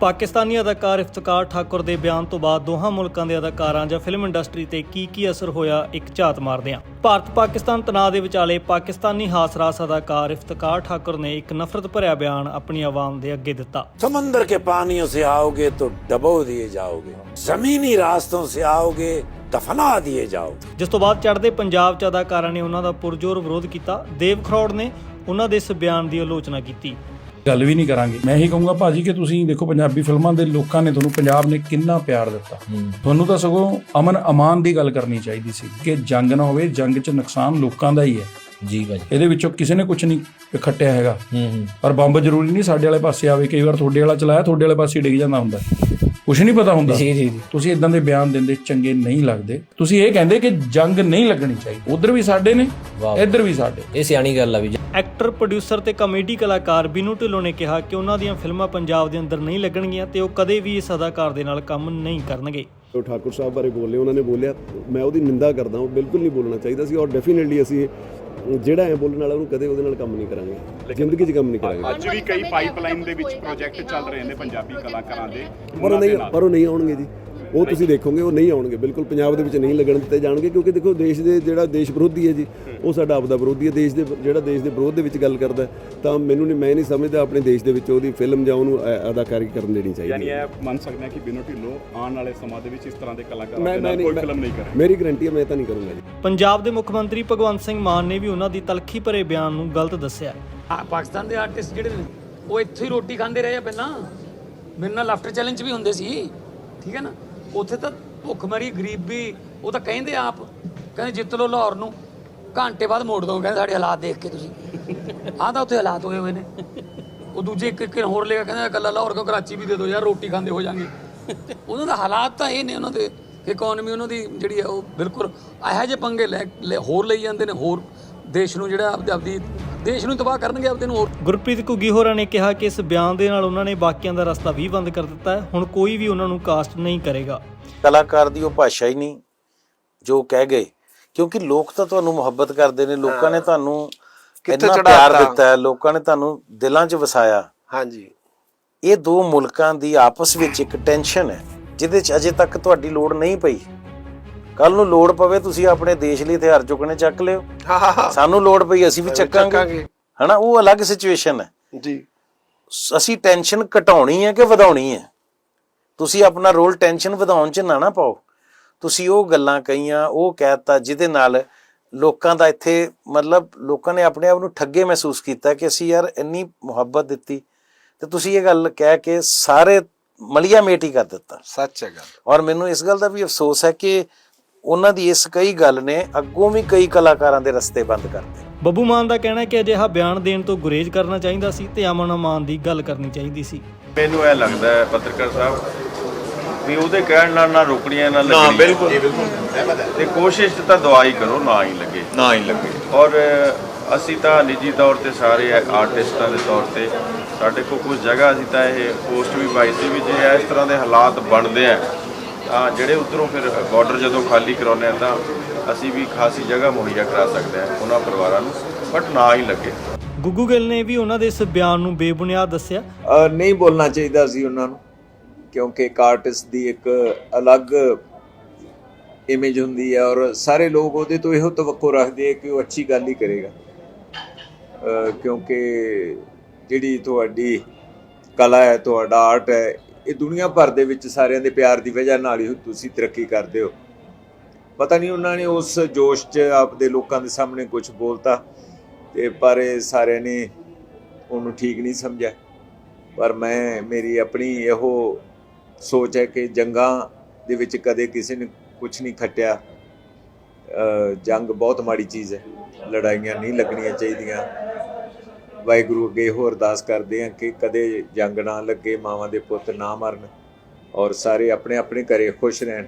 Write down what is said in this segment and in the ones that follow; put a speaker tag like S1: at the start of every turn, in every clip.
S1: ਪਾਕਿਸਤਾਨੀ ਅਦਾਕਾਰ ਇਫਤਕਾਰ ਠਾਕੁਰ ਦੇ ਬਿਆਨ ਤੋਂ ਬਾਅਦ ਦੋਹਾਂ ਮੁਲਕਾਂ ਦੇ ਅਦਾਕਾਰਾਂ ਜਾਂ ਫਿਲਮ ਇੰਡਸਟਰੀ ਤੇ ਕੀ ਕੀ ਅਸਰ ਹੋਇਆ ਇੱਕ ਝਾਤ ਮਾਰਦੇ ਹਾਂ ਭਾਰਤ ਪਾਕਿਸਤਾਨ ਤਣਾਅ ਦੇ ਵਿਚਾਲੇ ਪਾਕਿਸਤਾਨੀ ਹਾਸਰਾਸ ਅਦਾਕਾਰ ਇਫਤਕਾਰ ਠਾਕੁਰ ਨੇ ਇੱਕ ਨਫ਼ਰਤ ਭਰਿਆ ਬਿਆਨ ਆਪਣੀ ਆਵਾਮ ਦੇ ਅੱਗੇ ਦਿੱਤਾ।
S2: ਸਮੁੰਦਰ ਕੇ ਪਾਣੀਆਂ ਸੇ ਆਓਗੇ ਤੋ ਡਬੋ ਦਿਏ ਜਾਓਗੇ। ਜ਼ਮੀਨੀ ਰਾਸਤੋਂ ਸੇ ਆਓਗੇ ਦਫਨਾ ਦਿਏ ਜਾਓ
S1: ਜਿਸ ਤੋਂ ਬਾਅਦ ਚੜ੍ਹਦੇ ਪੰਜਾਬ ਚ ਅਦਾਕਾਰਾਂ ਨੇ ਉਹਨਾਂ ਦਾ ਪੁਰਜ਼ੋਰ ਵਿਰੋਧ ਕੀਤਾ। ਦੇਵ ਖਰੋੜ ਨੇ ਉਹਨਾਂ ਦੇ ਇਸ ਬਿਆਨ ਦੀ ਆਲੋਚਨਾ ਕੀਤੀ।
S3: ਗੱਲ ਵੀ ਨਹੀਂ ਕਰਾਂਗੇ। ਮੈਂ ਇਹੀ ਕਹੂੰਗਾ ਭਾਜੀ ਕਿ ਤੁਸੀਂ ਦੇਖੋ ਪੰਜਾਬੀ ਫਿਲਮਾਂ ਦੇ ਲੋਕਾਂ ਨੇ ਤੁਹਾਨੂੰ ਪੰਜਾਬ ਨੇ ਕਿੰਨਾ ਪਿਆਰ ਦਿੱਤਾ। ਤੁਹਾਨੂੰ ਤਾਂ ਸਗੋਂ ਅਮਨ ਅਮਾਨ ਦੀ ਗੱਲ ਕਰਨੀ ਚਾਹੀਦੀ ਸੀ ਕਿ ਜੰਗ ਨਾ ਹੋਵੇ ਜੰਗ 'ਚ ਨੁਕਸਾਨ ਲੋਕਾਂ ਦਾ ਹੀ ਹੈ।
S4: ਜੀ ਭਾਜੀ।
S3: ਇਹਦੇ ਵਿੱਚੋਂ ਕਿਸੇ ਨੇ ਕੁਝ ਨਹੀਂ ਖੱਟਿਆ ਹੈਗਾ।
S4: ਹੂੰ ਹੂੰ।
S3: ਪਰ ਬੰਬ ਜ਼ਰੂਰੀ ਨਹੀਂ ਸਾਡੇ ਵਾਲੇ ਪਾਸੇ ਆਵੇ ਕਈ ਵਾਰ ਤੁਹਾਡੇ ਵਾਲਾ ਚਲਾਇਆ ਤੁਹਾਡੇ ਵਾਲੇ ਪਾਸੇ ਡਿੱਗ ਜਾਂਦਾ ਹੁੰਦਾ। ਕੁਝ ਨਹੀਂ ਪਤਾ ਹੁੰਦਾ।
S4: ਜੀ ਜੀ
S3: ਤੁਸੀਂ ਇਦਾਂ ਦੇ ਬਿਆਨ ਦਿੰਦੇ ਚੰਗੇ ਨਹੀਂ ਲੱਗਦੇ। ਤੁਸੀਂ ਇਹ ਕਹਿੰਦੇ ਕਿ ਜੰਗ ਨਹੀਂ ਲੱਗਣੀ ਚਾਹੀਦੀ। ਉਧਰ ਵੀ ਸਾਡੇ ਨੇ। ਇੱਧਰ ਵੀ ਸਾਡੇ।
S4: ਇਹ ਸਿਆਣੀ ਗੱਲ ਆ ਵੀ।
S1: ਐਕਟਰ ਪ੍ਰੋਡਿਊਸਰ ਤੇ ਕਾਮੇਡੀ ਕਲਾਕਾਰ ਬਿਨੂ ਢਿੱਲੋਂ ਨੇ ਕਿਹਾ ਕਿ ਉਹਨਾਂ ਦੀਆਂ ਫਿਲਮਾਂ ਪੰਜਾਬ ਦੇ ਅੰਦਰ ਨਹੀਂ ਲੱਗਣਗੀਆਂ ਤੇ ਉਹ ਕਦੇ ਵੀ ਇਸ ਅਦਾਕਾਰ ਦੇ ਨਾਲ ਕੰਮ ਨਹੀਂ ਕਰਨਗੇ।
S5: ਉਹ ਠਾਕੁਰ ਸਾਹਿਬ ਬਾਰੇ ਬੋਲੇ ਉਹਨਾਂ ਨੇ ਬੋਲਿਆ ਮੈਂ ਉਹਦੀ ਨਿੰਦਾ ਕਰਦਾ ਉਹ ਬਿਲਕੁਲ ਨਹੀਂ ਬੋਲਣਾ ਚਾਹੀਦਾ ਸੀ ਔਰ ਡੈਫੀਨਿਟਲੀ ਅਸੀਂ ਜਿਹੜਾ ਐ ਬੋਲਣ ਵਾਲਾ ਉਹਨੂੰ ਕਦੇ ਉਹਦੇ ਨਾਲ ਕੰਮ ਨਹੀਂ ਕਰਾਂਗੇ। ਜ਼ਿੰਦਗੀ 'ਚ ਕੰਮ ਨਹੀਂ ਕਰਾਂਗੇ।
S6: ਅੱਜ ਵੀ ਕਈ ਪਾਈਪਲਾਈਨ ਦੇ ਵਿੱਚ ਪ੍ਰੋਜੈਕਟ ਚੱਲ ਰਹੇ ਨੇ ਪੰਜਾਬੀ ਕਲਾਕਾਰਾਂ ਦੇ
S5: ਪਰ ਉਹ ਨਹੀਂ ਪਰ ਉਹ ਨਹੀਂ ਆਉਣਗੇ ਜੀ। ਉਹ ਤੁਸੀਂ ਦੇਖੋਗੇ ਉਹ ਨਹੀਂ ਆਉਣਗੇ। ਬਿਲਕੁਲ ਪੰਜਾਬ ਦੇ ਵਿੱਚ ਨਹੀਂ ਲੱਗਣ ਦਿੱਤੇ ਜਾਣਗੇ ਕਿਉਂਕਿ ਦੇਖੋ ਦੇਸ਼ ਦੇ ਜਿਹੜਾ ਦੇਸ਼ ਵਿਰੋਧੀ ਹੈ ਜੀ ਉਹ ਸਾਡਾ ਆਪਦਾ ਵਿਰੋਧੀ ਹੈ। ਦੇਸ਼ ਦੇ ਜਿਹੜਾ ਦੇਸ਼ ਦੇ ਵਿਰੋਧ ਦੇ ਵਿੱਚ ਗੱਲ ਕਰਦਾ ਤਾਂ ਮੈਨੂੰ ਨਹੀਂ ਮੈਂ ਨਹੀਂ ਸਮਝਦਾ ਆਪਣੇ ਦੇਸ਼ ਦੇ ਵਿੱਚ ਉਹਦੀ ਫਿਲਮ ਜਾਂ ਉਹਨੂੰ ਅਦਾਕਾਰੀ ਕਰਨ ਦੇਣੀ
S6: ਯਾਨੀ
S5: ਚਾਹੀਦੀ ਹੈ।
S6: ਇਹ ਮੰਨ ਸਕਦੇ ਹਾਂ ਕਿ ਬਿਨੋ ਢਿੱਲੋਂ ਆਉਣ ਵਾਲੇ ਸਮਾਂ ਦੇ ਵਿੱਚ ਇਸ ਤਰ੍ਹਾਂ ਦੇ ਕਲਾਕਾਰਾਂ
S5: ਮੈਂ
S6: ਦੇ ਨਾਲ ਕੋਈ ਫਿਲਮ ਨਹੀਂ ਕਰੇ
S5: ਮੇਰੀ ਗਰੰਟੀ ਹੈ ਮੈਂ ਤਾਂ ਨਹੀਂ ਕਰੂੰਗਾ ਜੀ।
S1: ਪੰਜਾਬ ਦੇ ਮੁੱਖ ਮੰਤਰੀ ਭਗਵੰਤ ਸਿੰਘ ਮਾਨ ਨੇ ਵੀ ਉਹਨਾਂ ਦੀ ਤਲਖੀ ਭਰੇ ਬਿਆਨ ਨੂੰ ਗਲਤ ਦੱਸਿਆ
S7: ਆ ਪਾਕਿਸਤਾਨ ਦੇ ਆਰਟਿਸਟ ਜਿਹੜੇ ਨੇ ਉਹ ਇੱਥੇ ਹੀ ਰੋਟੀ ਖਾਂਦੇ ਰਹੇ ਆ ਪਹਿਲਾਂ। ਮੇਰੇ ਨਾਲ ਲਾਫਟਰ ਚੈਲੰਜ ਵੀ ਹੁੰਦੇ ਸੀ। ਠੀਕ ਹੈ ਨਾ? ਉੱਥੇ ਤਾਂ ਭੁੱਖਮਰੀ ਗਰੀਬੀ ਉਹ ਤਾਂ ਕਹਿੰਦੇ ਆਪ, ਕਹਿੰਦੇ ਜਿੱਤ ਲੋ ਲਾਹੌਰ ਨੂੰ। ਘੰਟੇ ਬਾਅਦ ਮੋੜ ਦੋ ਕਹਿੰਦੇ ਸਾਡੇ ਹਾਲਾਤ ਦੇਖ ਕੇ ਤੁਸੀਂ। ਆਹ ਤਾਂ ਉੱਥੇ ਹਾਲਾਤ ਹੋਏ ਹੋਏ ਨੇ। ਉਹ ਦੂਜੇ ਇੱਕ ਇੱਕ ਹੋਰ ਲੇਗਾ ਕਹਿੰਦਾ ਕੱਲਾ ਲਾਹੌਰ ਕੋ ਕਰਾਚੀ ਵੀ ਦੇ ਦਿਓ ਯਾਰ, ਰੋਟੀ ਖਾਂਦੇ ਹੋ ਜਾਾਂਗੇ। ਉਹਨਾਂ ਦਾ ਹਾਲਾਤ ਤਾਂ ਇਹ ਨੇ ਉਹਨਾਂ ਦੇ ਇਕਨੋਮੀ ਉਹਨਾਂ ਦੀ ਜਿਹੜੀ ਹੈ ਉਹ ਬਿਲਕੁਲ ਇਹੋ ਜਿਹੇ ਪੰਗੇ ਲੈ ਲੈ- ਹੋਰ ਲਈ ਜਾਂਦੇ ਨੇ, ਹੋਰ ਦੇਸ਼ ਨੂੰ ਜਿਹੜਾ ਆਪਦੀ ਆਪਦੀ ਦੇਸ਼ ਨੂੰ ਤਬਾਹ ਕਰਨਗੇ ਆਪਦੇ ਨੂੰ ਹੋਰ।
S1: ਗੁਰਪ੍ਰੀਤ ਘੁੱਗੀ ਹੋਰਾਂ ਨੇ ਕਿਹਾ ਕਿ ਇਸ ਬਿਆਨ ਦੇ ਨਾਲ ਉਹਨਾਂ ਨੇ ਬਾਕੀਆਂ ਦਾ ਰਸਤਾ ਵੀ ਬੰਦ ਕਰ ਦਿੱਤਾ ਹੈ। ਹੁਣ ਕੋਈ ਵੀ ਉਹਨਾਂ ਨੂੰ ਕਾਸਟ ਨਹੀਂ ਕਰੇਗਾ।
S2: ਕਲਾਕਾਰ ਦੀ ਉਹ ਭਾਸ਼ਾ ਹੀ ਨਹੀਂ ਜੋ ਕਹਿ ਗਏ। ਕਿਉਂਕਿ ਲੋਕ ਤਾਂ ਤੁਹਾਨੂੰ ਮੁਹੱਬਤ ਕਰਦੇ ਨੇ ਲੋਕਾਂ ਨੇ ਤੁਹਾਨੂੰ ਇੰਨਾ ਪਿਆਰ ਦਿੱਤਾ ਹੈ ਲੋਕਾਂ ਨੇ ਤੁਹਾਨੂੰ ਦਿਲਾਂ 'ਚ ਵਸਾਇਆ।
S8: ਹਾਂਜੀ।
S2: ਇਹ ਦੋ ਮੁਲਕਾਂ ਦੀ ਆਪਸ ਵਿੱਚ ਇੱਕ ਟੈਨਸ਼ਨ ਹੈ ਜਿਹਦੇ 'ਚ ਅਜੇ ਤੱਕ ਤੁਹਾਡੀ ਲੋੜ ਨਹੀਂ ਪਈ। ਕੱਲ ਨੂੰ ਲੋੜ ਪਵੇ ਤੁਸੀਂ ਆਪਣੇ ਦੇਸ਼ ਲਈ ਹਥਿਆਰ ਚੁੱਕਣੇ ਚੱਕ ਲਿਓ।
S8: ਹਾਂ।
S2: ਸਾਨੂੰ ਲੋੜ ਪਈ ਅਸੀਂ ਵੀ ਚੱਕਾਂਗੇ। ਹਨਾ? ਉਹ ਅਲੱਗ ਸਿਚੁਏਸ਼ਨ ਹੈ।
S8: ਜੀ।
S2: ਅਸੀਂ ਟੈਨਸ਼ਨ ਘਟਾਉਣੀ ਹੈ ਕਿ ਵਧਾਉਣੀ ਹੈ? ਤੁਸੀਂ ਆਪਣਾ ਰੋਲ ਟੈਨਸ਼ਨ ਵਧਾਉਣ 'ਚ ਨਾ ਨਾ ਪਾਓ। ਤੁਸੀਂ ਉਹ ਗੱਲਾਂ ਕਹੀਆਂ ਉਹ ਕਹਿਤਾ ਜਿਹਦੇ ਨਾਲ ਲੋਕਾਂ ਦਾ ਇੱਥੇ ਮਤਲਬ ਲੋਕਾਂ ਨੇ ਆਪਣੇ ਆਪ ਨੂੰ ਠੱਗੇ ਮਹਿਸੂਸ ਕੀਤਾ ਕਿ ਅਸੀਂ ਯਾਰ ਇੰਨੀ ਮੁਹੱਬਤ ਦਿੱਤੀ। ਤੇ ਤੁਸੀਂ ਇਹ ਗੱਲ ਕਹਿ ਕੇ ਸਾਰੇ ਮਲੀਆ ਮੇਟ ਹੀ ਕਰ ਦਿੱਤਾ।
S8: ਸੱਚ ਹੈ ਗੱਲ।
S2: ਔਰ ਮੈਨੂੰ ਇਸ ਗੱਲ ਦਾ ਵੀ ਅਫਸੋਸ ਹੈ ਕਿ ਉਹਨਾਂ ਦੀ ਇਸ ਕਈ ਗੱਲ ਨੇ ਅੱਗੋਂ ਵੀ ਕਈ ਕਲਾਕਾਰਾਂ ਦੇ ਰਸਤੇ ਬੰਦ ਕਰਤੇ
S1: ਬੱਬੂ ਮਾਨ ਦਾ ਕਹਿਣਾ ਹੈ ਕਿ ਅਜਿਹਾ ਬਿਆਨ ਦੇਣ ਤੋਂ ਗੁਰੇਜ਼ ਕਰਨਾ ਚਾਹੀਦਾ ਸੀ ਤੇ ਅਮਨ ਅਮਾਨ ਦੀ ਗੱਲ ਕਰਨੀ ਚਾਹੀਦੀ ਸੀ।
S9: ਮੈਨੂੰ ਇਹ ਲੱਗਦਾ ਹੈ ਪੱਤਰਕਾਰ ਸਾਹਿਬ ਵੀ ਉਹਦੇ ਕਹਿਣ ਨਾਲ ਨਾ ਰੁਕਣੀਆਂ ਨਾ ਲੱਗਣੀਆਂ। ਬਿਲਕੁਲ। ਤੇ ਕੋਸ਼ਿਸ਼ ਤਾਂ ਦਵਾਈ ਕਰੋ ਨਾ ਹੀ ਲੱਗੇ। ਨਾ ਹੀ ਲੱਗੇ। ਔਰ ਅਸੀਂ ਤਾਂ ਨਿੱਜੀ ਤੌਰ ਤੇ ਸਾਰੇ ਆਰਟਿਸਟਾਂ ਦੇ ਤੌਰ ਤੇ ਸਾਡੇ ਕੋਲ ਕੁਝ ਜਗ੍ਹਾ ਅਸੀਂ ਤਾਂ ਇਹ ਪੋਸਟ ਵੀ ਪਾਈ ਸੀ ਵੀ ਜੇ ਇਸ ਤਰ੍ਹਾਂ ਦੇ ਹਾਲਾਤ ਬਣਦੇ ਆ ਤਾਂ ਜਿਹੜੇ ਉਧਰੋਂ ਫਿਰ ਬਾਰਡਰ ਜਦੋਂ ਖਾਲੀ ਕਰਾਉਂਦੇ ਆ ਤਾਂ ਅਸੀਂ ਵੀ ਖਾਸੀ ਜਗ੍ਹਾ ਮੁਹੱਈਆ ਕਰਾ ਸਕਦੇ ਆ ਉਹਨਾਂ ਪਰਿਵਾਰਾਂ ਨੂੰ ਬਟ ਨਾ ਹੀ ਲੱਗੇ।
S1: ਗੁੱਗੂ ਗਿੱਲ ਨੇ ਵੀ ਉਹਨਾਂ ਦੇ ਇਸ ਬਿਆਨ ਨੂੰ ਬੇਬੁਨਿਆਦ ਦੱਸਿਆ।
S10: ਅ, ਨਹੀਂ ਬੋਲਣਾ ਚਾਹੀਦਾ ਸੀ ਉਹਨਾਂ ਨੂੰ ਕਿਉਂਕਿ ਇੱਕ ਆਰਟਿਸਟ ਦੀ ਇੱਕ ਅਲੱਗ ਇਮੇਜ ਹੁੰਦੀ ਹੈ ਔਰ ਸਾਰੇ ਲੋਕ ਉਹਦੇ ਤੋਂ ਇਹੋ ਤਵੱਕੋ ਰੱਖਦੇ ਆ ਕਿ ਉਹ ਅੱਛੀ ਗੱਲ ਹੀ ਕਰੇਗਾ। ਕਿਉਂਕਿ ਜਿਹੜੀ ਤੁਹਾਡੀ ਕਲਾ ਹੈ ਤੁਹਾਡਾ ਆਰਟ ਹੈ ਇਹ ਦੁਨੀਆ ਭਰ ਦੇ ਵਿੱਚ ਸਾਰਿਆਂ ਦੇ ਪਿਆਰ ਦੀ ਵਜ੍ਹਾ ਨਾਲ ਹੀ ਤੁਸੀਂ ਤਰੱਕੀ ਕਰਦੇ ਹੋ। ਪਤਾ ਨਹੀਂ ਉਹਨਾਂ ਨੇ ਉਸ ਜੋਸ਼ 'ਚ ਆਪਦੇ ਲੋਕਾਂ ਦੇ ਸਾਹਮਣੇ ਕੁਝ ਬੋਲਤਾ ਤੇ ਪਰ ਸਾਰਿਆਂ ਨੇ ਉਹਨੂੰ ਠੀਕ ਨਹੀਂ ਸਮਝਿਆ। ਪਰ ਮੈਂ, ਮੇਰੀ ਆਪਣੀ ਇਹੋ ਸੋਚ ਹੈ ਕਿ ਜੰਗਾਂ ਦੇ ਵਿੱਚ ਕਦੇ ਕਿਸੇ ਨੇ ਕੁਝ ਨਹੀਂ ਖੱਟਿਆ। ਜੰਗ ਬਹੁਤ ਮਾੜੀ ਚੀਜ਼ ਹੈ। ਲੜਾਈਆਂ ਨਹੀਂ ਲੱਗਣੀਆਂ ਚਾਹੀਦੀਆਂ। ਵਾਹਿਗੁਰੂ ਅੱਗੇ ਇਹੋ ਅਰਦਾਸ ਕਰਦੇ ਹਾਂ ਕਿ ਕਦੇ ਜੰਗ ਨਾ ਲੱਗੇ, ਮਾਵਾਂ ਦੇ ਪੁੱਤ ਨਾ ਮਰਨ ਔਰ ਸਾਰੇ ਆਪਣੇ ਆਪਣੇ ਘਰੇ ਖੁਸ਼ ਰਹਿਣ।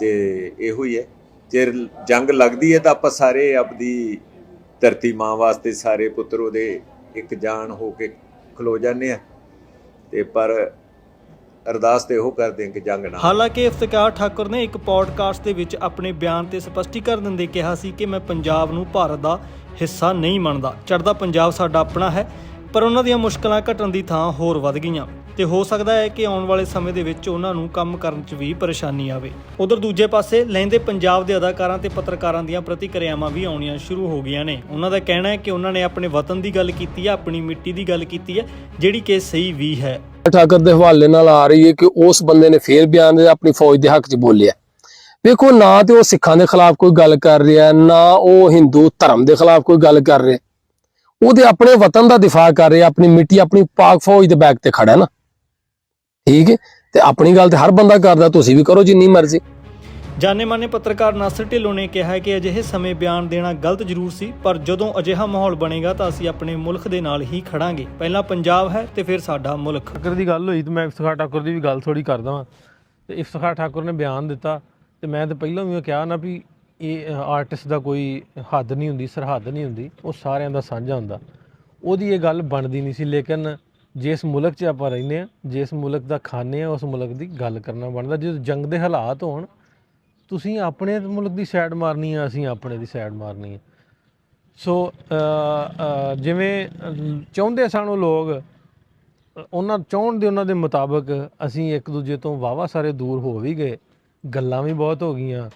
S10: ਤੇ ਇਹੋ ਹੀ ਹੈ। ਜੇ ਜੰਗ ਲੱਗਦੀ ਹੈ ਤਾਂ ਆਪਾਂ ਸਾਰੇ ਆਪਦੀ ਧਰਤੀ ਮਾਂ ਵਾਸਤੇ ਸਾਰੇ ਪੁੱਤਰ ਉਹਦੇ ਇੱਕ ਜਾਨ ਹੋ ਕੇ ਖਲੋ ਜਾਂਦੇ ਆ ਤੇ ਪਰ ਅਰਦਾਸ ਤੇ ਉਹ ਕਰਦੇ ਹਾਂ ਕਿ ਜੰਗ ਨਾ
S1: ਹਾਲਾਂਕਿ ਇਫਤਕਾਰ ਠਾਕੁਰ ਨੇ ਇੱਕ ਪੋਡਕਾਸਟ ਦੇ ਵਿੱਚ ਆਪਣੇ ਬਿਆਨ ਤੇ ਸਪਸ਼ਟੀਕਰਨ ਦਿੰਦੇ ਕਿਹਾ ਸੀ ਕਿ ਮੈਂ ਪੰਜਾਬ ਨੂੰ ਭਾਰਤ ਦਾ ਹਿੱਸਾ ਨਹੀਂ ਮੰਨਦਾ। ਚੜ੍ਹਦਾ ਪੰਜਾਬ ਸਾਡਾ ਆਪਣਾ ਹੈ, ਪਰ ਉਹਨਾਂ ਦੀਆਂ ਮੁਸ਼ਕਲਾਂ ਘਟਣ ਦੀ ਥਾਂ ਹੋਰ ਵੱਧ ਗਈਆਂ। ਤੇ ਹੋ ਸਕਦਾ ਹੈ ਕਿ ਆਉਣ ਵਾਲੇ ਸਮੇਂ ਦੇ ਵਿੱਚ ਉਹਨਾਂ ਨੂੰ ਕੰਮ ਕਰਨ 'ਚ ਵੀ ਪਰੇਸ਼ਾਨੀ ਆਵੇ। ਉਧਰ ਦੂਜੇ ਪਾਸੇ ਲਹਿੰਦੇ ਪੰਜਾਬ ਦੇ ਅਦਾਕਾਰਾਂ ਤੇ ਪੱਤਰਕਾਰਾਂ ਦੀਆਂ ਪ੍ਰਤੀਕਿਰਿਆਵਾਂ ਵੀ ਆਉਣੀਆਂ ਸ਼ੁਰੂ ਹੋ ਗਈਆਂ ਨੇ। ਉਹਨਾਂ ਦਾ ਕਹਿਣਾ ਹੈ ਕਿ ਉਹਨਾਂ ਨੇ ਆਪਣੇ ਵਤਨ ਦੀ ਗੱਲ ਕੀਤੀ ਹੈ, ਆਪਣੀ ਮਿੱਟੀ ਦੀ ਗੱਲ ਕੀਤੀ ਹੈ, ਜਿਹੜੀ ਕਿ ਸਹੀ ਵੀ ਹੈ।
S4: ਠਾਕਰ ਦੇ ਹਵਾਲੇ ਨਾਲ ਆ ਰਹੀ ਹੈ ਕਿ ਉਸ ਬੰਦੇ ਨੇ ਫੇਰ ਬਿਆਨ ਦੇ ਆਪਣੀ ਫੌਜ ਦੇ ਹੱਕ 'ਚ ਬੋਲਿਆ। ਵੇਖੋ, ਨਾ ਤੇ ਉਹ ਸਿੱਖਾਂ ਦੇ ਖਿਲਾਫ ਕੋਈ ਗੱਲ ਕਰ ਰਿਹਾ, ਨਾ ਉਹ ਹਿੰਦੂ ਧਰਮ ਦੇ ਖਿਲਾਫ ਕੋਈ ਗੱਲ ਕਰ ਰਿਹਾ। ਉਹਦੇ ਆਪਣੇ ਵਤਨ ਦਾ ਦਿਫਾ ਕਰ ਰਿਹਾ, ਆਪਣੀ ਮਿੱਟੀ ਆਪਣੀ ਪਾਕ ਫੌਜ ਦੇ ਬੈਕ ਤੇ ਖੜਾ ਨਾ। ਠੀਕ ਹੈ? ਤੇ ਆਪਣੀ ਗੱਲ ਤੇ ਹਰ ਬੰਦਾ ਕਰਦਾ, ਤੁਸੀਂ ਵੀ ਕਰੋ ਜਿੰਨੀ ਮਰਜ਼ੀ।
S1: ਜਾਣੇ ਮਾਨੇ ਪੱਤਰਕਾਰ ਨਾਸਰ ਢਿੱਲੋਂ ਨੇ ਕਿਹਾ ਹੈ ਕਿ ਅਜਿਹੇ ਸਮੇਂ ਬਿਆਨ ਦੇਣਾ ਗਲਤ ਜ਼ਰੂਰ ਸੀ, ਪਰ ਜਦੋਂ ਅਜਿਹਾ ਮਾਹੌਲ ਬਣੇਗਾ ਤਾਂ ਅਸੀਂ ਆਪਣੇ ਮੁਲਕ ਦੇ ਨਾਲ ਹੀ ਖੜਾਂਗੇ। ਪਹਿਲਾਂ ਪੰਜਾਬ ਹੈ ਤੇ ਫਿਰ ਸਾਡਾ ਮੁਲਕ।
S8: ਠਾਕੁਰ ਦੀ ਗੱਲ ਹੋਈ ਤੇ ਮੈਂ ਇਫਤਖਾਰ ਠਾਕੁਰ ਦੀ ਵੀ ਗੱਲ ਥੋੜੀ ਕਰਦਾ ਵਾਂ। ਤੇ ਇਫਤਖਾਰ ਠਾਕੁਰ ਨੇ ਬਿਆਨ ਦਿੱਤਾ ਤੇ ਮੈਂ ਤਾਂ ਪਹਿਲਾਂ ਵੀ ਉਹ ਕਿਹਾ ਨਾ ਵੀ ਇਹ ਆਰਟਿਸਟ ਦਾ ਕੋਈ ਹੱਦ ਨਹੀਂ ਹੁੰਦੀ, ਸਰਹੱਦ ਨਹੀਂ ਹੁੰਦੀ, ਉਹ ਸਾਰਿਆਂ ਦਾ ਸਾਂਝਾ ਹੁੰਦਾ। ਉਹਦੀ ਇਹ ਗੱਲ ਬਣਦੀ ਨਹੀਂ ਸੀ, ਲੇਕਿਨ ਜਿਸ ਮੁਲਕ 'ਚ ਆਪਾਂ ਰਹਿੰਦੇ ਆ ਜਿਸ ਮੁਲਕ ਦਾ ਖਾਂਦੇ ਆ ਉਸ ਮੁਲਕ ਦੀ ਗੱਲ ਕਰਨਾ ਬਣਦਾ। ਜਦੋਂ ਜੰਗ ਦੇ ਹਾਲਾਤ ਹੋਣ ਤੁਸੀਂ ਆਪਣੇ ਮੁਲਕ ਦੀ ਸਾਈਡ ਮਾਰਨੀ ਆ, ਅਸੀਂ ਆਪਣੇ ਦੀ ਸਾਈਡ ਮਾਰਨੀ ਆ। ਸੋ ਜਿਵੇਂ ਚਾਹੁੰਦੇ ਸਨ ਉਹ ਲੋਕ, ਉਹਨਾਂ, ਚਾਹੁਣ ਦੇ ਉਹਨਾਂ ਦੇ ਮੁਤਾਬਕ ਅਸੀਂ ਇੱਕ ਦੂਜੇ ਤੋਂ ਵਾਵਾ ਸਾਰੇ ਦੂਰ ਹੋ ਵੀ ਗਏ। ਗੱਲਾਂ ਵੀ ਬਹੁਤ ਹੋ ਗਈਆਂ।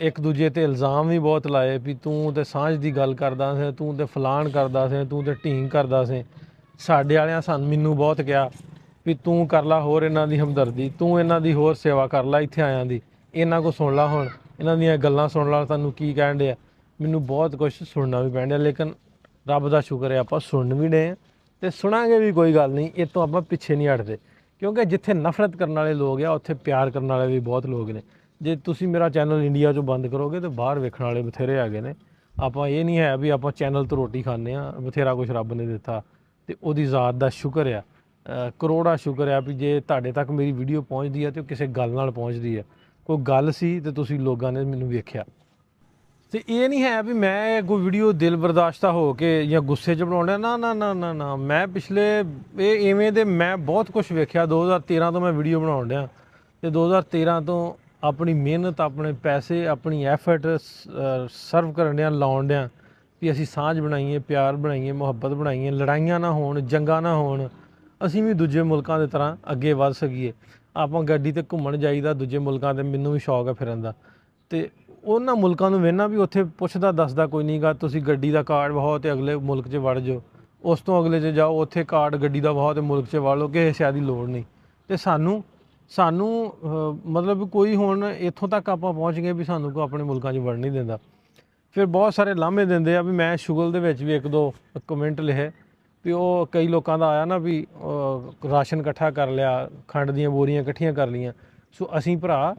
S8: ਇੱਕ ਦੂਜੇ ਤੇ ਇਲਜ਼ਾਮ ਵੀ ਬਹੁਤ ਲਾਏ ਵੀ ਤੂੰ ਤੇ ਸਾਂਝ ਦੀ ਗੱਲ ਕਰਦਾ ਸੀ, ਤੂੰ ਤੇ ਫਲਾਣ ਕਰਦਾ ਸੀ, ਤੂੰ ਤੇ ਢੀਂਗ ਕਰਦਾ ਸੀ। ਸਾਡੇ ਵਾਲਿਆਂ ਸਾਨੂੰ ਮੈਨੂੰ ਬਹੁਤ ਕਿਹਾ ਵੀ ਤੂੰ ਕਰ ਲੈ ਹੋਰ ਇਹਨਾਂ ਦੀ ਹਮਦਰਦੀ, ਤੂੰ ਇਹਨਾਂ ਦੀ ਹੋਰ ਸੇਵਾ ਕਰ ਲੈ ਇੱਥੇ ਆਇਆਂ ਦੀ। ਇਹਨਾਂ ਕੋ ਸੁਣ ਲਾ ਹੁਣ ਇਹਨਾਂ ਦੀਆਂ ਗੱਲਾਂ ਸੁਣ ਲਾ ਤੁਹਾਨੂੰ ਕੀ ਕਹਿਣ ਡਿਆ। ਮੈਨੂੰ ਬਹੁਤ ਕੁਝ ਸੁਣਨਾ ਵੀ ਪੈਣ ਡਿਆ ਲੇਕਿਨ ਰੱਬ ਦਾ ਸ਼ੁਕਰ ਹੈ ਆਪਾਂ ਸੁਣਨ ਵੀ ਰਹੇ ਹਾਂ ਤੇ ਸੁਣਾਂਗੇ ਵੀ ਕੋਈ ਗੱਲ ਨਹੀਂ ਇਹ ਤੋਂ ਆਪਾਂ ਪਿੱਛੇ ਨਹੀਂ ਹਟਦੇ। ਕਿਉਂਕਿ ਜਿੱਥੇ ਨਫ਼ਰਤ ਕਰਨ ਵਾਲੇ ਲੋਕ ਆ ਉੱਥੇ ਪਿਆਰ ਕਰਨ ਵਾਲੇ ਵੀ ਬਹੁਤ ਲੋਕ ਨੇ। ਜੇ ਤੁਸੀਂ ਮੇਰਾ ਚੈਨਲ ਇੰਡੀਆ 'ਚੋਂ ਬੰਦ ਕਰੋਗੇ ਤੇ ਬਾਹਰ ਵੇਖਣ ਵਾਲੇ ਬਥੇਰੇ ਆ ਗਏ ਨੇ। ਆਪਾਂ ਇਹ ਨਹੀਂ ਹੈ ਵੀ ਆਪਾਂ ਚੈਨਲ ਤੋਂ ਰੋਟੀ ਖਾਂਦੇ ਆ ਬਥੇਰਾ ਕੁਝ ਰੱਬ ਨੇ ਦਿੱਤਾ ਤੇ ਉਹਦੀ ਜ਼ਾਤ ਦਾ ਸ਼ੁਕਰ ਆ। ਅ, ਕਰੋੜਾ ਸ਼ੁਕਰ ਆ ਵੀ ਜੇ ਤੁਹਾਡੇ ਤੱਕ ਮੇਰੀ ਵੀਡੀਓ ਪਹੁੰਚਦੀ ਆ ਤੇ ਉਹ ਕਿਸੇ ਗੱਲ ਨਾਲ ਪਹੁੰਚਦੀ ਆ। ਕੋਈ ਗੱਲ ਸੀ ਤੇ ਤੁਸੀਂ ਲੋਕਾਂ ਨੇ ਮੈਨੂੰ ਵੇਖਿਆ। ਤੇ ਇਹ ਨਹੀਂ ਹੈ ਵੀ ਮੈਂ ਕੋਈ ਵੀਡੀਓ ਦਿਲ ਬਰਦਾਸ਼ਤਾ ਹੋ ਕੇ ਜਾਂ ਗੁੱਸੇ 'ਚ ਬਣਾਉਣਾ ਨਾ ਨਾ ਨਾ ਨਾ ਨਾ। ਮੈਂ ਪਿਛਲੇ ਇਹ ਇਵੇਂ ਦੇ ਮੈਂ ਬਹੁਤ ਕੁਝ ਵੇਖਿਆ। 2013 ਤੋਂ ਮੈਂ ਵੀਡੀਓ ਬਣਾਉਣ ਡਿਆ। ਤੇ 2013 ਤੋਂ ਆਪਣੀ ਮਿਹਨਤ, ਆਪਣੇ ਪੈਸੇ, ਆਪਣੀ ਐਫਰਟ ਸਰਵ ਕਰਨ ਡਿਆ, ਲਾਉਣ ਡਿਆ। ਵੀ ਅਸੀਂ ਸਾਂਝ ਬਣਾਈਏ, ਪਿਆਰ ਬਣਾਈਏ, ਮੁਹੱਬਤ ਬਣਾਈਏ, ਲੜਾਈਆਂ ਨਾ ਹੋਣ, ਜੰਗਾਂ ਨਾ ਹੋਣ। ਅਸੀਂ ਵੀ ਦੂਜੇ ਮੁਲਕਾਂ ਦੇ ਤਰ੍ਹਾਂ ਅੱਗੇ ਵੱਧ ਸਕੀਏ। ਆਪਾਂ ਗੱਡੀ ਤੇ ਘੁੰਮਣ ਜਾਈਦਾ, ਦੂਜੇ ਮੁਲਕਾਂ ਤੇ ਮੈਨੂੰ ਵੀ ਸ਼ੌਕ ਹੈ ਫਿਰਨ ਦਾ। ਤੇ ਉਹਨਾਂ ਮੁਲਕਾਂ ਨੂੰ ਵੇਖਣਾ ਵੀ ਉੱਥੇ ਪੁੱਛਦਾ, ਦੱਸਦਾ ਕੋਈ ਨਹੀਂਗਾ ਤੁਸੀਂ ਗੱਡੀ ਦਾ ਕਾਰਡ ਵਹਾਓ ਤੇ ਅਗਲੇ ਮੁਲਕ 'ਚ ਵੜ ਜਾਓ। ਉਸ ਤੋਂ ਅਗਲੇ 'ਚ ਜਾਓ, ਉੱਥੇ ਕਾਰਡ ਗੱਡੀ ਦਾ ਵਹਾਓ ਤੇ ਮੁਲਕ 'ਚ ਵੜ ਲਓ, ਕਿਸੇ ਸ਼ਾਇਦ ਦੀ ਲੋੜ ਨਹੀਂ। ਤੇ ਸਾਨੂੰ ਸਾਨੂੰ ਮਤਲਬ ਕੋਈ ਹੁਣ ਇੱਥੋਂ ਤੱਕ ਆਪਾਂ ਪਹੁੰਚ ਗਏ ਵੀ ਸਾਨੂੰ ਕੋਈ ਆਪਣੇ ਮੁਲਕਾਂ 'ਚ ਵੜ ਨਹੀਂ ਦਿੰਦਾ। ਫਿਰ ਬਹੁਤ ਸਾਰੇ ਲਾਹਮੇ ਦਿੰਦੇ ਆ ਵੀ ਮੈਂ ਸ਼ੁਗਲ ਦੇ ਵਿੱਚ ਵੀ ਇੱਕ ਦੋ ਕਮੈਂਟ ਲਿਖੇ। ਵੀ ਉਹ ਕਈ ਲੋਕਾਂ ਦਾ ਆਇਆ ਨਾ ਵੀ ਰਾਸ਼ਨ ਇਕੱਠਾ ਕਰ ਲਿਆ, ਖੰਡ ਦੀਆਂ ਬੋਰੀਆਂ ਇਕੱਠੀਆਂ ਕਰ ਲੀਆਂ ਸੋ ਅਸੀਂ ਭਰਾ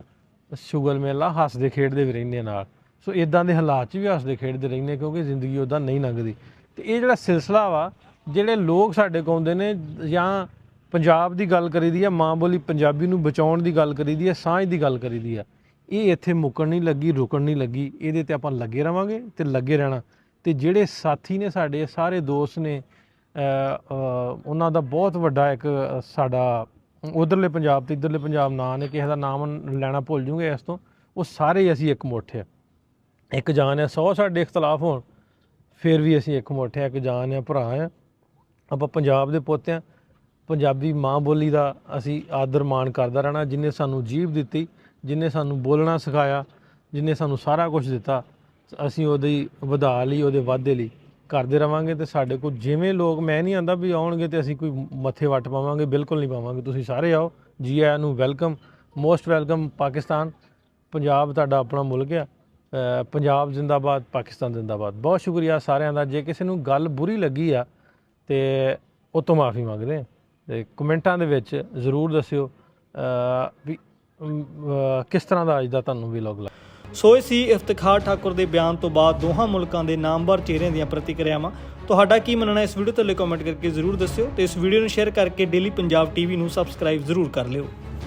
S8: ਸ਼ੁਗਲ ਮੇਲਾ ਹੱਸਦੇ ਖੇਡਦੇ ਵੀ ਰਹਿੰਦੇ ਹਾਂ ਨਾਲ। ਸੋ ਇਦਾਂ ਦੇ ਹਾਲਾਤ 'ਚ ਵੀ ਹੱਸਦੇ ਖੇਡਦੇ ਰਹਿੰਦੇ ਕਿਉਂਕਿ ਜ਼ਿੰਦਗੀ ਉਦਾਂ ਨਹੀਂ ਲੰਘਦੀ। ਤੇ ਇਹ ਜਿਹੜਾ ਸਿਲਸਿਲਾ ਵਾ, ਜਿਹੜੇ ਲੋਕ ਸਾਡੇ ਕੋਲ ਆਉਂਦੇ ਨੇ ਜਾਂ ਪੰਜਾਬ ਦੀ ਗੱਲ ਕਰੀਦੀ ਆ, ਮਾਂ ਬੋਲੀ ਪੰਜਾਬੀ ਨੂੰ ਬਚਾਉਣ ਦੀ ਗੱਲ ਕਰੀਦੀ ਆ, ਸਾਂਝ ਦੀ ਗੱਲ ਕਰੀਦੀ ਆ, ਇਹ ਇੱਥੇ ਮੁੱਕਣ ਨਹੀਂ ਲੱਗੀ, ਰੁਕਣ ਨਹੀਂ ਲੱਗੀ। ਇਹਦੇ ਤੇ ਆਪਾਂ ਲੱਗੇ ਰਵਾਂਗੇ ਤੇ ਲੱਗੇ ਰਹਿਣਾ। ਤੇ ਜਿਹੜੇ ਸਾਥੀ ਨੇ ਸਾਡੇ ਸਾਰੇ ਦੋਸਤ ਨੇ ਉਹਨਾਂ ਦਾ ਬਹੁਤ ਵੱਡਾ ਇੱਕ ਸਾਡਾ ਉਧਰਲੇ ਪੰਜਾਬ ਤੇ ਇਧਰਲੇ ਪੰਜਾਬ ਨਾਂ ਨੇ, ਕਿਸੇ ਦਾ ਨਾਮ ਲੈਣਾ ਭੁੱਲ ਜੂਗੇ ਇਸ ਤੋਂ, ਉਹ ਸਾਰੇ ਅਸੀਂ ਇੱਕ ਮੁੱਠ ਆ। ਇੱਕ ਜਾਨ ਆ 100 ਸਾਡੇ ਇਖਤਲਾਫ ਹੋਣ, ਫਿਰ ਵੀ ਅਸੀਂ ਇੱਕ ਮੁੱਠ ਆ, ਇੱਕ ਜਾਨ ਆ, ਭਰਾ ਆ। ਆਪਾਂ ਪੰਜਾਬ ਦੇ ਪੁੱਤ ਆ, ਪੰਜਾਬੀ ਮਾਂ ਬੋਲੀ ਦਾ ਅਸੀਂ ਆਦਰ ਮਾਣ ਕਰਦਾ ਰਹਿਣਾ, ਜਿਨੇ ਸਾਨੂੰ ਜੀਭ ਦਿੱਤੀ, ਜਿਨੇ ਸਾਨੂੰ ਬੋਲਣਾ ਸਿਖਾਇਆ, ਜਿਨੇ ਸਾਨੂੰ ਸਾਰਾ ਕੁਝ ਦਿੱਤਾ, ਅਸੀਂ ਉਹਦੀ ਵਧਾ ਲਈ, ਉਹਦੇ ਵਾਧੇ ਲਈ। ਕਰਦੇ ਰਵਾਂਗੇ ਤੇ ਸਾਡੇ ਕੋਲ ਜਿਵੇਂ ਲੋਕ, ਮੈਂ ਨਹੀਂ ਆਂਦਾ ਵੀ ਆਉਣਗੇ ਤੇ ਅਸੀਂ ਕੋਈ ਮੱਥੇ ਵੱਟ ਪਾਵਾਂਗੇ, ਬਿਲਕੁਲ ਨਹੀਂ ਪਾਵਾਂਗੇ। ਤੁਸੀਂ ਸਾਰੇ ਆਓ, ਜੀ ਆਇਆਂ ਨੂੰ welcome, most welcome Pakistan. Punjab ਤੁਹਾਡਾ ਆਪਣਾ ਮੁਲਕ ਆ। ਪੰਜਾਬ ਜ਼ਿੰਦਾਬਾਦ, ਪਾਕਿਸਤਾਨ ਜ਼ਿੰਦਾਬਾਦ। ਬਹੁਤ ਸ਼ੁਕਰੀਆ ਸਾਰਿਆਂ ਦਾ। ਜੇ ਕਿਸੇ ਨੂੰ ਗੱਲ ਬੁਰੀ ਲੱਗੀ ਆ ਤੇ ਉਹ ਤੋਂ ਮਾਫੀ ਮੰਗਦੇ ਹਾਂ ਤੇ ਕਮੈਂਟਾਂ ਦੇ ਵਿੱਚ ਜ਼ਰੂਰ ਦੱਸਿਓ ਵੀ ਕਿਸ ਤਰ੍ਹਾਂ ਦਾ ਅੱਜ ਦਾ ਤੁਹਾਨੂੰ ਵੀਲੌਗ ਲੱਗਾ।
S1: ਸੋ ਇਹ ਸੀ ਇਫਤਖਾਰ ਠਾਕੁਰ ਦੇ ਬਿਆਨ ਤੋਂ ਬਾਅਦ ਦੋਹਾਂ ਮੁਲਕਾਂ ਦੇ ਨਾਮਵਰ ਚਿਹਰਿਆਂ ਦੀਆਂ ਪ੍ਰਤੀਕਿਰਿਆਵਾਂ। ਤੁਹਾਡਾ ਕੀ ਮੰਨਣਾ ਇਸ ਵੀਡੀਓ ਥੱਲੇ ਕਮੈਂਟ ਕਰਕੇ ਜ਼ਰੂਰ ਦੱਸਿਓ ਤੇ ਇਸ ਵੀਡੀਓ ਨੂੰ ਸ਼ੇਅਰ ਕਰਕੇ ਡੇਲੀ ਪੰਜਾਬ ਟੀਵੀ ਨੂੰ ਸਬਸਕ੍ਰਾਈਬ ਜ਼ਰੂਰ ਕਰ ਲਿਓ।